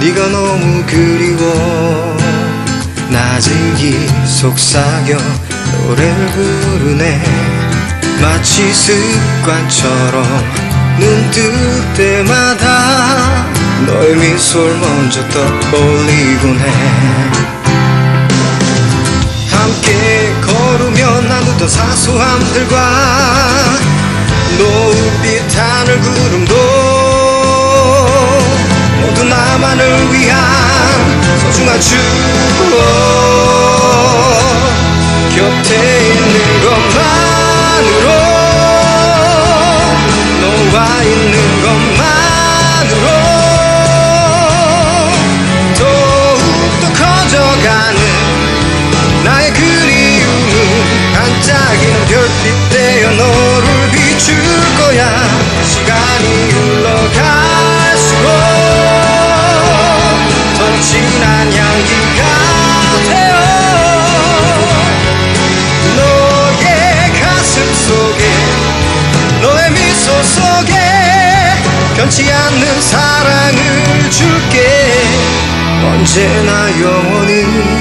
네가 너무 그리워. 낮은 이 속삭여 노래를 부르네. 마치 습관처럼 눈 뜰 때마다 너의 미소를 먼저 떠올리곤 해. 함께 걸으면 나누던 사소함들과 노을빛 하늘 구름 소중 변치 않는 사랑을 줄게. 언제나 영원히